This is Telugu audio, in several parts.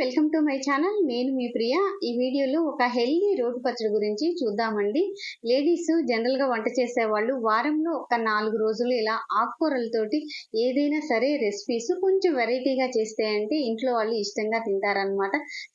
Welcome to my channel. నేను మీ ప్రియ. ఈ వీడియోలో ఒక హెల్దీ రోటి పచ్చడి గురించి చూద్దామండి. లేడీస్ జనరల్గా వంట చేసే వాళ్ళు వారంలో ఒక నాలుగు రోజులు ఇలా ఆకుకూరలతోటి ఏదైనా సరే రెసిపీస్ కొంచెం వెరైటీగా చేస్తే అంటే ఇంట్లో వాళ్ళు ఇష్టంగా తింటారనమాట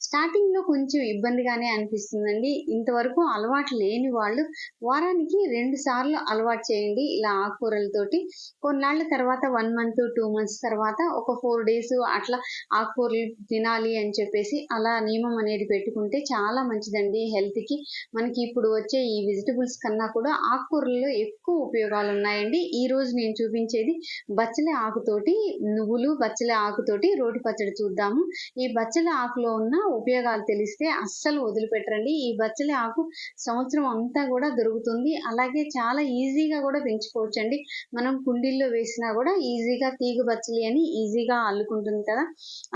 స్టార్టింగ్లో కొంచెం ఇబ్బందిగానే అనిపిస్తుందండి. ఇంతవరకు అలవాటు లేని వాళ్ళు వారానికి రెండు సార్లు అలవాటు చేయండి ఇలా ఆకుకూరలతోటి. కొన్నాళ్ళ తర్వాత వన్ మంత్ టూ మంత్స్ తర్వాత ఒక ఫోర్ డేస్ అట్లా ఆకుకూరలు తినాలి అని చెప్పేసి అలా నియమం అనేది పెట్టుకుంటే చాలా మంచిదండి హెల్త్కి. మనకి ఇప్పుడు వచ్చే ఈ వెజిటబుల్స్ కన్నా కూడా ఆకుకూరల్లో ఎక్కువ ఉపయోగాలు ఉన్నాయండి. ఈ రోజు నేను చూపించేది బచ్చలి ఆకుతోటి నువ్వులు బచ్చలి ఆకుతోటి రోటి పచ్చడి చూద్దాము. ఈ బచ్చలి ఆకులో ఉన్న ఉపయోగాలు తెలిస్తే అస్సలు వదిలిపెట్టరండి. ఈ బచ్చలి ఆకు సంవత్సరం అంతా కూడా దొరుకుతుంది. అలాగే చాలా ఈజీగా కూడా పెంచుకోవచ్చండి. మనం కుండీల్లో వేసినా కూడా ఈజీగా తీగ బచ్చలి అని ఈజీగా అల్లుకుంటుంది కదా.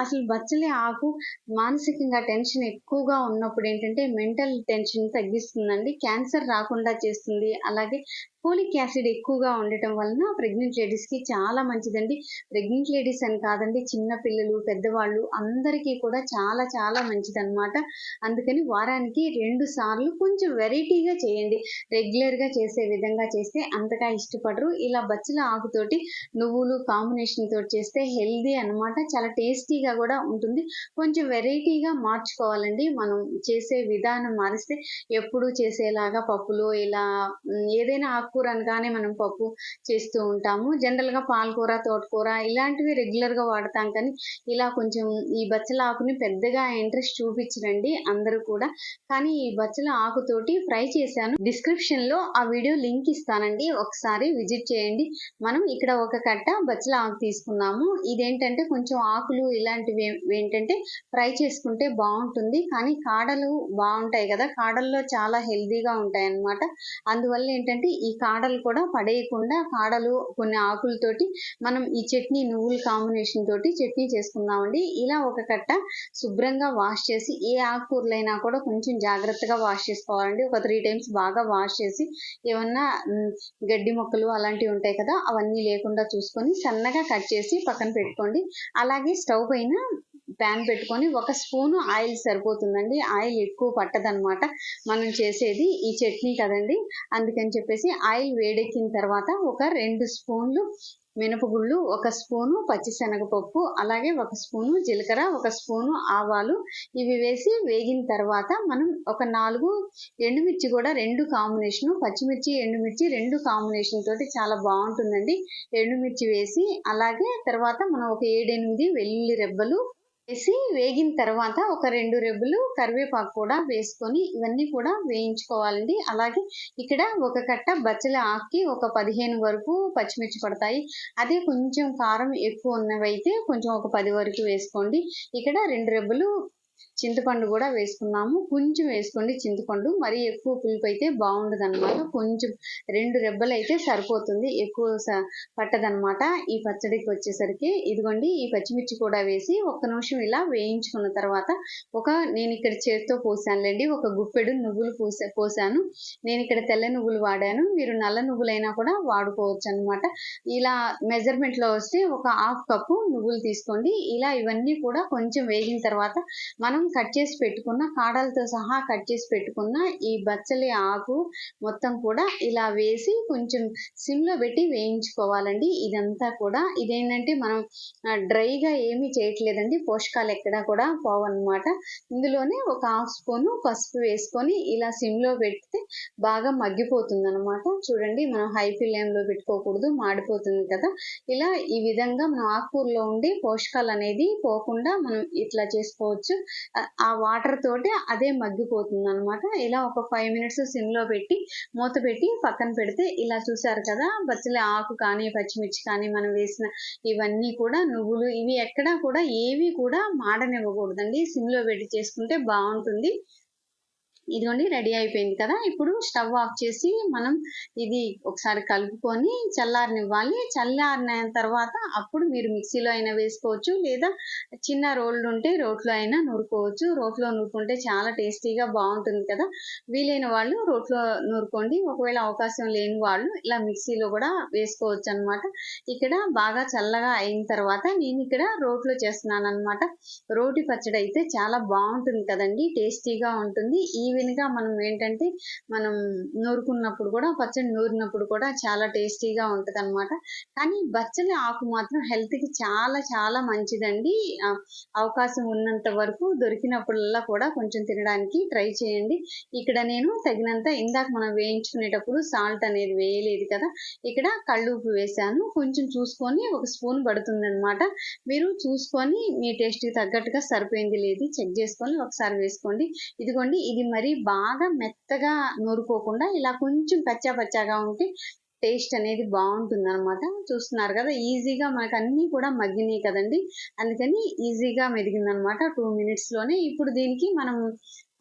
అసలు బచ్చలి ఆకు మానసికంగా టెన్షన్ ఎక్కువగా ఉన్నప్పుడు ఏంటంటే మెంటల్ టెన్షన్ తగ్గిస్తుందండి. క్యాన్సర్ రాకుండా చేస్తుంది. అలాగే ఫోలిక్ యాసిడ్ ఎక్కువగా ఉండటం వలన ప్రెగ్నెంట్ లేడీస్కి చాలా మంచిదండి. ప్రెగ్నెంట్ లేడీస్ అని కాదండి చిన్న పిల్లలు పెద్దవాళ్ళు అందరికీ కూడా చాలా చాలా మంచిదన్నమాట. అందుకని వారానికి రెండు సార్లు కొంచెం వెరైటీగా చేయండి. రెగ్యులర్గా చేసే విధంగా చేస్తే అంతగా ఇష్టపడరు. ఇలా బచ్చల ఆకుతోటి నువ్వులు కాంబినేషన్ తోటి చేస్తే హెల్దీ అన్నమాట. చాలా టేస్టీగా కూడా ఉంటుంది. కొంచెం కొంచెం వెరైటీగా మార్చుకోవాలండి. మనం చేసే విధానం మారిస్తే ఎప్పుడు చేసేలాగా పప్పులో ఇలా ఏదైనా ఆకుకూర అనగానే మనం పప్పు చేస్తూ ఉంటాము. జనరల్గా పాలకూర తోటకూర ఇలాంటివి రెగ్యులర్గా వాడతాం కానీ ఇలా కొంచెం ఈ బచ్చల ఆకుని పెద్దగా ఇంట్రెస్ట్ చూపించరండి అందరూ కూడా. కానీ ఈ బచ్చల ఆకుతోటి ఫ్రై చేశాను. డిస్క్రిప్షన్లో ఆ వీడియో లింక్ ఇస్తానండి. ఒకసారి విజిట్ చేయండి. మనం ఇక్కడ ఒక కట్ట బచ్చల ఆకు తీసుకున్నాము. ఇదేంటంటే కొంచెం ఆకులు ఇలాంటివి ఏంటంటే ఫ్రై చేసుకుంటే బాగుంటుంది. కానీ కాడలు బాగుంటాయి కదా. కాడల్లో చాలా హెల్దీగా ఉంటాయి అన్నమాట అందువల్ల ఏంటంటే ఈ కాడలు కూడా పడేయకుండా కాడలు కొన్ని ఆకులతోటి మనం ఈ చట్నీ నువ్వుల కాంబినేషన్ తోటి చట్నీ చేసుకుందామండి. ఇలా ఒక కట్ట శుభ్రంగా వాష్ చేసి ఏ ఆకుకూరలైనా కూడా కొంచెం జాగ్రత్తగా వాష్ చేసుకోవాలండి. ఒక త్రీ టైమ్స్ బాగా వాష్ చేసి ఏమన్నా గడ్డి మొక్కలు అలాంటివి ఉంటాయి కదా అవన్నీ లేకుండా చూసుకొని సన్నగా కట్ చేసి పక్కన పెట్టుకోండి. అలాగే స్టవ్ పైన ప్యాన్ పెట్టుకొని ఒక స్పూను ఆయిల్ సరిపోతుందండి. ఆయిల్ ఎక్కువ పట్టదనమాట మనం చేసేది ఈ చట్నీ కదండి. అందుకని చెప్పేసి ఆయిల్ వేడెక్కిన తర్వాత ఒక రెండు స్పూన్లు మినపగుళ్ళు ఒక స్పూను పచ్చిశనగపప్పు అలాగే ఒక స్పూను జీలకర్ర ఒక స్పూను ఆవాలు ఇవి వేసి వేగిన తర్వాత మనం ఒక నాలుగు ఎండుమిర్చి కూడా రెండు కాంబినేషను పచ్చిమిర్చి ఎండుమిర్చి రెండు కాంబినేషన్ తోటి చాలా బాగుంటుందండి. ఎండుమిర్చి వేసి అలాగే తర్వాత మనం ఒక ఏడెనిమిది వెల్లుల్లి రెబ్బలు వేసి వేగిన తర్వాత ఒక రెండు రెబ్బలు కరివేపాకు కూడా వేసుకొని ఇవన్నీ కూడా వేయించుకోవాలండి. అలాగే ఇక్కడ ఒక కట్ట బచ్చల ఆకి ఒక పదిహేను వరకు పచ్చిమిర్చి పడతాయి. అదే కొంచెం కారం ఎక్కువ ఉన్నవైతే కొంచెం ఒక పది వరకు వేసుకోండి. ఇక్కడ రెండు రెబ్బలు చింతపండు కూడా వేసుకున్నాము. కొంచెం వేసుకోండి చింతపండు. మరీ ఎక్కువ పులుపు అయితే బాగుండదు అనమాట కొంచెం రెండు రెబ్బలు అయితే సరిపోతుంది. ఎక్కువ స- పట్టదనమాట ఈ పచ్చడికి వచ్చేసరికి ఇదిగోండి ఈ పచ్చిమిర్చి కూడా వేసి ఒక్క నిమిషం ఇలా వేయించుకున్న తర్వాత ఒక నేను ఇక్కడ చేతితో పోసానులేండి. ఒక గుప్పెడు నువ్వులు పోసా పోసాను. నేను ఇక్కడ తెల్ల నువ్వులు వాడాను. మీరు నల్ల నువ్వులైనా కూడా వాడుకోవచ్చు అనమాట ఇలా మెజర్మెంట్లో వస్తే ఒక హాఫ్ కప్పు నువ్వులు తీసుకోండి. ఇలా ఇవన్నీ కూడా కొంచెం వేగిన తర్వాత మనం కట్ చేసి పెట్టుకున్న కాడలతో సహా కట్ చేసి పెట్టుకున్న ఈ బచ్చలి ఆకు మొత్తం కూడా ఇలా వేసి కొంచెం సిమ్లో పెట్టి వేయించుకోవాలండి. ఇదంతా కూడా ఇదేంటంటే మనం డ్రైగా ఏమీ చేయట్లేదండి. పోషకాలు ఎక్కడా కూడా పోవన్నమాట. ఇందులోనే ఒక హాఫ్ స్పూను పసుపు వేసుకొని ఇలా సిమ్లో పెడితే బాగా మగ్గిపోతుంది అనమాట చూడండి మనం హై ఫ్లేమ్లో పెట్టుకోకూడదు మాడిపోతుంది కదా. ఇలా ఈ విధంగా మనం ఆకుకూరలో ఉండి పోషకాలు అనేది పోకుండా మనం ఇట్లా చేసుకోవచ్చు. ఆ- వాటర్ తోటి అదే మగ్గిపోతుంది అనమాట ఇలా ఒక ఫైవ్ మినిట్స్ సిమ్లో పెట్టి మూత పెట్టి పక్కన పెడితే ఇలా చూసారు కదా బచ్చలి ఆకు కానీ పచ్చిమిర్చి కానీ మనం వేసిన ఇవన్నీ కూడా నువ్వులు ఇవి ఎక్కడా కూడా ఏవి కూడా మాడనివ్వకూడదండి. సిమ్లో పెట్టి చేసుకుంటే బాగుంటుంది. ఇదిగోండి రెడీ అయిపోయింది కదా. ఇప్పుడు స్టవ్ ఆఫ్ చేసి మనం ఇది ఒకసారి కలుపుకొని చల్లారనివ్వాలి. చల్లారిన తర్వాత అప్పుడు మీరు మిక్సీలో అయినా వేసుకోవచ్చు లేదా చిన్న రోళ్ళు ఉంటే రోట్లో అయినా నూరుకోవచ్చు. రోట్లో నూరుకుంటే చాలా టేస్టీగా బాగుంటుంది కదా. వీలైన వాళ్ళు రోట్లో నూరుకోండి. ఒకవేళ అవకాశం లేని వాళ్ళు ఇలా మిక్సీలో కూడా వేసుకోవచ్చు అనమాట ఇక్కడ బాగా చల్లగా అయిన తర్వాత నేను ఇక్కడ రోట్లో చేస్తున్నాను అనమాట రోటి పచ్చడి అయితే చాలా బాగుంటుంది కదండి. టేస్టీగా ఉంటుంది. ఈ ఈవెన్గా మనం ఏంటంటే మనం నూరుకున్నప్పుడు కూడా పచ్చడి నూరినప్పుడు కూడా చాలా టేస్టీగా ఉంటుంది అనమాట కానీ బచ్చలి ఆకు మాత్రం హెల్త్కి చాలా చాలా మంచిదండి. అవకాశం ఉన్నంత వరకు దొరికినప్పుడల్లా కూడా కొంచెం తినడానికి ట్రై చేయండి. ఇక్కడ నేను తగినంత ఇందాక మనం వేయించుకునేటప్పుడు సాల్ట్ అనేది వేయలేదు కదా ఇక్కడ కళ్ళుప్పు వేసాను. కొంచెం చూసుకొని ఒక స్పూన్ పడుతుంది అనమాట మీరు చూసుకొని మీ టేస్ట్కి తగ్గట్టుగా సరిపోయింది లేదు చెక్ చేసుకొని ఒకసారి వేసుకోండి. ఇదిగోండి ఇది మరి బాగా మెత్తగా నూరుకోకుండా ఇలా కొంచెం పచ్చా పచ్చాగా ఉంటే టేస్ట్ అనేది బాగుంటుంది అనమాట చూస్తున్నారు కదా ఈజీగా మనకు అన్నీ కూడా మగ్గినాయి కదండి. అందుకని ఈజీగా మెదిగింది అనమాట టూ మినిట్స్లోనే ఇప్పుడు దీనికి మనం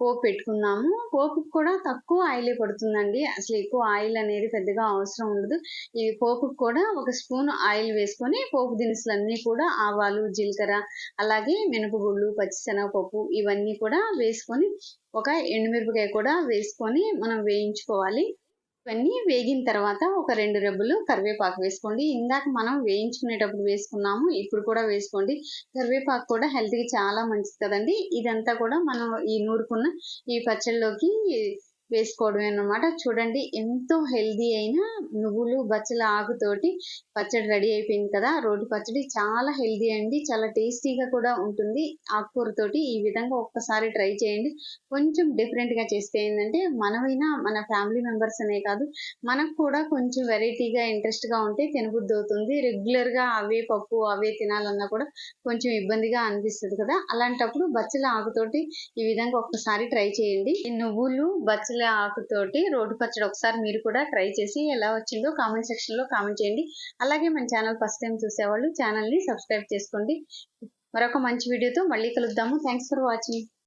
పోపు పెట్టుకున్నాము. పోపు కూడా తక్కువ ఆయిలే పడుతుందండి. అసలు ఎక్కువ ఆయిల్ అనేది పెద్దగా అవసరం ఉండదు. ఈ పోపుకు కూడా ఒక స్పూన్ ఆయిల్ వేసుకొని పోపు దినుసులన్నీ కూడా ఆవాలు జీలకర్ర అలాగే మినపగుళ్ళు పచ్చిశనగపప్పు ఇవన్నీ కూడా వేసుకొని ఒక ఎండుమిరపకాయ కూడా వేసుకొని మనం వేయించుకోవాలి. ఇవన్నీ వేగిన తర్వాత ఒక రెండు రెబ్బలు కరివేపాకు వేసుకోండి. ఇందాక మనం వేయించుకునేటప్పుడు వేసుకున్నాము ఇప్పుడు కూడా వేసుకోండి. కరివేపాకు కూడా హెల్త్కి చాలా మంచిది కదండి. ఇదంతా కూడా మనం ఈ నూరుకున్న ఈ పచ్చళ్ళలోకి వేసుకోవడమే అన్నమాట. చూడండి ఎంతో హెల్దీ అయిన నువ్వులు బచ్చల ఆకుతోటి పచ్చడి రెడీ అయిపోయింది కదా. రోటి పచ్చడి చాలా హెల్దీ అండి. చాలా టేస్టీగా కూడా ఉంటుంది. ఆకుకూరతోటి ఈ విధంగా ఒక్కసారి ట్రై చేయండి. కొంచెం డిఫరెంట్గా చేస్తే ఏంటంటే మనమైనా మన ఫ్యామిలీ మెంబర్స్ అనే కాదు మనకు కూడా కొంచెం వెరైటీగా ఇంట్రెస్ట్గా ఉంటే తినబుద్ధి అవుతుంది. రెగ్యులర్గా అవే పప్పు అవే తినాలన్నా కూడా కొంచెం ఇబ్బందిగా అనిపిస్తుంది కదా. అలాంటప్పుడు బచ్చల ఆకుతోటి ఈ విధంగా ఒక్కసారి ట్రై చేయండి. ఈ నువ్వులు బచ్చల ఆకుతోటి రోడ్డు పచ్చడి ఒకసారి మీరు కూడా ట్రై చేసి ఎలా వచ్చిందో కామెంట్ సెక్షన్లో కామెంట్ చేయండి. అలాగే మన ఛానల్ ఫస్ట్ టైం చూసేవాళ్ళు ఛానల్ని సబ్స్క్రైబ్ చేసుకోండి. మరొక మంచి వీడియోతో మళ్ళీ కలుద్దాము. Thanks for watching.